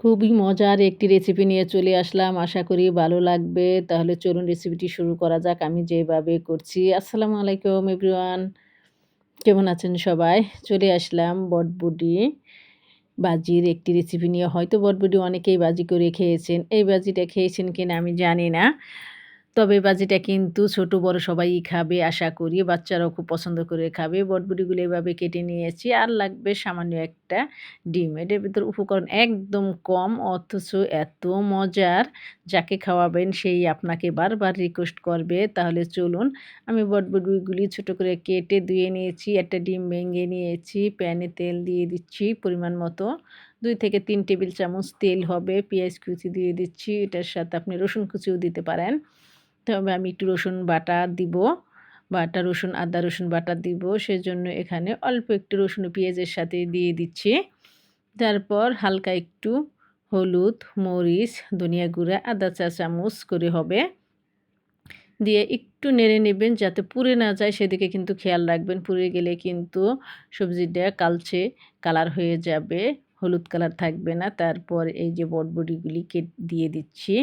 খুবই মজার একটি রেসিপি নিয়ে চলে আসলাম। আশা করি ভালো লাগবে। তাহলে চলুন রেসিপিটি শুরু করা যাক। আমি যেভাবে করছি। আসসালামু আলাইকুম এভরিওয়ান। কেমন আছেন সবাই? চলে আসলাম বটবুটি বাজির একটি রেসিপি নিয়ে। হয়তো বটবুডি অনেকেই বাজি করে খেয়েছেন। এই বাজিটা খেয়েছেন কিনা আমি জানি না। তবে বাজিটা কিন্তু ছোট, বড় সবাই খাবে আশা করি। বাচ্চারাও খুব পছন্দ করে খাবে। বটবুটিগুলো এভাবে কেটে নিয়েছি। আর লাগবে সামান্য একটা ডিম। এটার ভিতর উপকরণ একদম কম, অথচ এত মজার যাকে খাওয়াবেন সেই আপনাকে বারবার রিকোয়েস্ট করবে। তাহলে চলুন, আমি বটবুটিগুলি ছোট করে কেটে ধুয়ে নিয়েছি। একটা ডিম ভেঙে নিয়েছি। প্যানে তেল দিয়ে দিচ্ছি পরিমাণ মতো। দুই থেকে তিন টেবিল চামচ তেল হবে। পেঁয়াজ কুচি দিয়ে দিচ্ছি। এটার সাথে আপনি রসুন কুচিও দিতে পারেন। তবে আমি একটু রসুন বাটা দিব, বাটা, রসুন, আদা, রসুন বাটা দিব। সেজন্য এখানে অল্প একটু রসুন পেঁয়াজের সাথে দিয়ে দিচ্ছি। তারপর হালকা একটু হলুদ, মরিচ, ধনিয়া গুঁড়া, আদা চা চামচ করে হবে। দিয়ে একটু নেড়ে নেবেন যাতে পুড়ে না যায়। সেদিকে কিন্তু খেয়াল রাখবেন, পুড়ে গেলে কিন্তু সবজিটা কালচে, কালার হয়ে যাবে। হলুদ কালার থাকবে না। তারপর এই যে বটবটিগুলি কেট দিয়ে দিচ্ছি।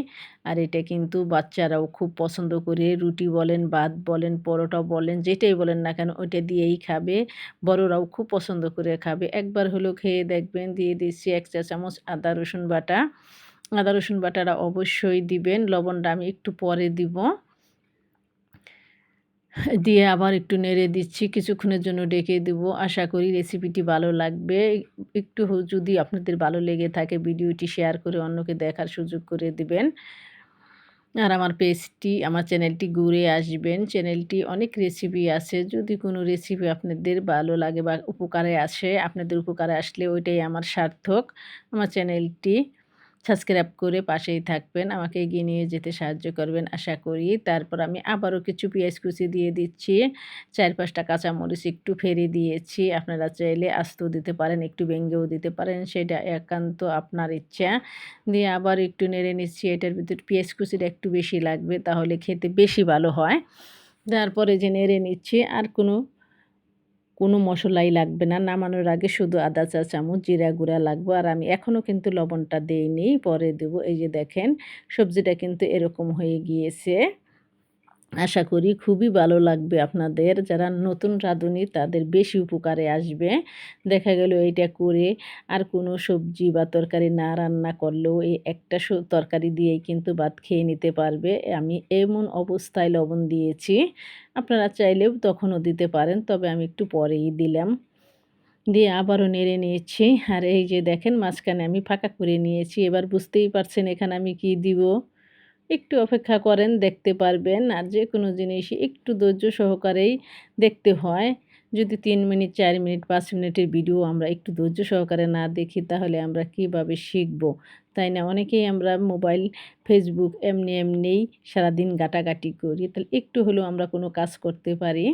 আর এটা কিন্তু বাচ্চারাও খুব পছন্দ করে। রুটি বলেন, ভাত বলেন, পরোটা বলেন, যেটাই বলেন না কেন, ওইটা দিয়েই খাবে। বড়রাও খুব পছন্দ করে খাবে। একবার হলো খেয়ে দেখবেন, দিয়ে দিচ্ছি এক চা চামচ আদা, রসুন বাটা। আদা, রসুন বাটাটা অবশ্যই দিবেন। লবণটা আমি একটু পরে দিব। দিয়ে আবার একটু নেড়ে দিচ্ছি, কিছুক্ষণের জন্য ডেকে দেব। আশা করি রেসিপিটি ভালো লাগবে। একটু যদি আপনাদের ভালো লেগে থাকে, ভিডিওটি শেয়ার করে অন্যকে দেখার সুযোগ করে দিবেন। আর আমার পেজটি আমার চ্যানেলটি ঘুরে আসবেন। চ্যানেলটি অনেক রেসিপি আছে। যদি কোনো রেসিপি আপনাদের ভালো লাগে বা উপকারে আসে, আপনাদের উপকারে আসলে ওইটাই আমার সার্থক। আমার চ্যানেলটি সাবস্ক্রাইব করে পাশেই থাকবেন। আমাকে এগিয়ে নিয়ে যেতে সাহায্য করবেন আশা করি। তারপর আমি আবারও কিছু পেঁয়াজ কুচি দিয়ে দিচ্ছি। চার পাঁচটা কাঁচামরিচ একটু ফেরে দিয়েছি। আপনারা চাইলে আস্ত দিতে পারেন, একটু ভেঙ্গেও দিতে পারেন, সেটা একান্ত আপনার ইচ্ছা। দিয়ে আবার একটু নেড়ে নিচ্ছি, এটার ভিতর পেঁয়াজ কুচিটা একটু বেশি লাগবে, তাহলে খেতে বেশি ভালো হয়। তারপরে যে নেড়ে নিচ্ছি, আর কোনো কোনো মশলাই লাগবে না, নামানোর আগে শুধু আদা চা চামচ জিরা গুঁড়া লাগবে। আর আমি এখনও কিন্তু লবণটা দেইনি, পরে দেবো। এই যে দেখেন, সবজিটা কিন্তু এরকম হয়ে গিয়েছে। আশা করি খুবই ভালো লাগবে আপনাদের। যারা নতুন রাঁধুনি, তাদের বেশি উপকারে আসবে। দেখা গেল এইটা করে আর কোনো সবজি বা তরকারি না রান্না করলেও এই একটা তরকারি দিয়েই কিন্তু ভাত খেয়ে নিতে পারবে। আমি এমন অবস্থায় লবণ দিয়েছি। আপনারা চাইলেও তখনও দিতে পারেন, তবে আমি একটু পরেই দিলাম। দিয়ে আবারও নেড়ে নিয়েছি। আর এই যে দেখেন, মাঝখানে আমি ফাঁকা করে নিয়েছি। এবার বুঝতেই পারছেন এখানে আমি কি দিব। একটু অপেক্ষা করেন, দেখতে পারবেন। আর যে কোনো জিনিসই একটু ধৈর্য সহকারেই দেখতে হয়। যদি তিন মিনিট, চার মিনিট, পাঁচ মিনিটের ভিডিও আমরা একটু ধৈর্য সহকারে না দেখি, তাহলে আমরা কীভাবে শিখব? তাই না? অনেকেই আমরা মোবাইল, ফেসবুক, এমনি এমনিই সারাদিন গাটাগাটি করি। তাহলে একটু হলেও আমরা কোনো কাজ করতে পারি।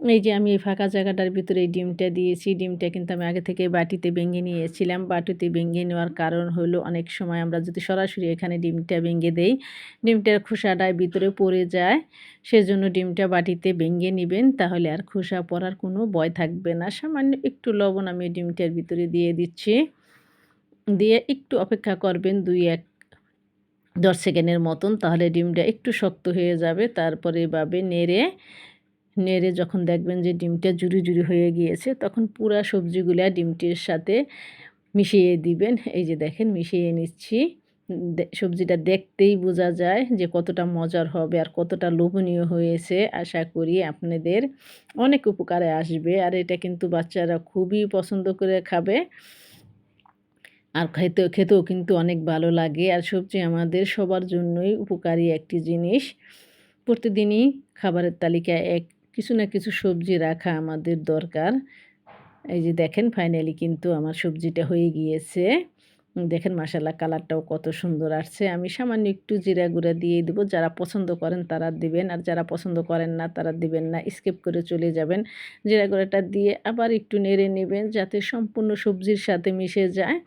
এই যে আমি এই ফাঁকা জায়গাটার ভিতরে এই ডিমটা দিয়েছি, ডিমটা কিন্তু আমি আগে থেকে বাটিতে ভেঙে নিয়েছিলাম। বাটিতে ভেঙে নেওয়ার কারণ হলো অনেক সময় আমরা যদি সরাসরি এখানে ডিমটা ভেঙে দেই, ডিমটার খোসাটায় ভিতরে পড়ে যায়, সেজন্য ডিমটা বাটিতে ভেঙে নেবেন, তাহলে আর খোসা পড়ার কোনো ভয় থাকবে না। সামান্য একটু লবণ আমি ডিমটার ভিতরে দিয়ে দিচ্ছি। দিয়ে একটু অপেক্ষা করবেন দুই এক দশ সেকেন্ডের মতন, তাহলে ডিমটা একটু শক্ত হয়ে যাবে, তারপরে এভাবে নেড়ে নেড়ে যখন দেখবেন যে ডিমটা জুড়ি জুড়ি হয়ে গিয়েছে, তখন পুরা সবজিগুলা ডিমটির সাথে মিশিয়ে দিবেন। এই যে দেখেন, মিশিয়ে নিচ্ছি। সবজিটা দেখতেই বোঝা যায় যে কতটা মজার হবে আর কতটা লোভনীয় হয়েছে। আশা করি আপনাদের অনেক উপকারে আসবে আর এটা কিন্তু বাচ্চারা খুবই পছন্দ করে খাবে। আর খেতেও খেতেও কিন্তু অনেক ভালো লাগে। আর সবজি আমাদের সবার জন্যই উপকারী একটি জিনিস। প্রতিদিনই খাবারের তালিকায় এক কিছু না কিছু সবজি রাখা আমাদের দরকার। এই যে দেখেন ফাইনালি কিন্তু আমার সবজিটা হয়ে গিয়েছে। দেখেন মাসাল্লাহ কালারটাও কত সুন্দর আসছে। আমি সামান্য একটু জিরা গুঁড়া দিয়ে দেবো। যারা পছন্দ করেন তারা দিবেন। আর যারা পছন্দ করেন না তারা দিবেন না। স্কিপ করে চলে যাবেন। জিরা গুঁড়াটা দিয়ে আবার একটু নেড়ে নেবেন যাতে সম্পূর্ণ সবজির সাথে মিশে যায়।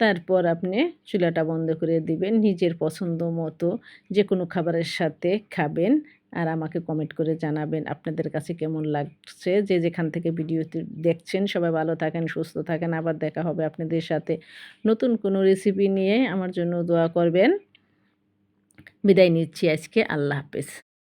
তারপর আপনি চুলাটা বন্ধ করে দিবেন। নিজের পছন্দ মতো যে কোনো খাবারের সাথে খাবেন। আর আমাকে কমেন্ট করে জানাবেন আপনাদের কাছে কেমন লাগছে? যে যেখান থেকে ভিডিওটি দেখছেন, সবাই ভালো থাকেন, সুস্থ থাকেন। আবার দেখা হবে আপনাদের সাথে নতুন কোনো রেসিপি নিয়ে। আমার জন্য দোয়া করবেন। বিদায় নিচ্ছি আজকে। আল্লাহ হাফেজ।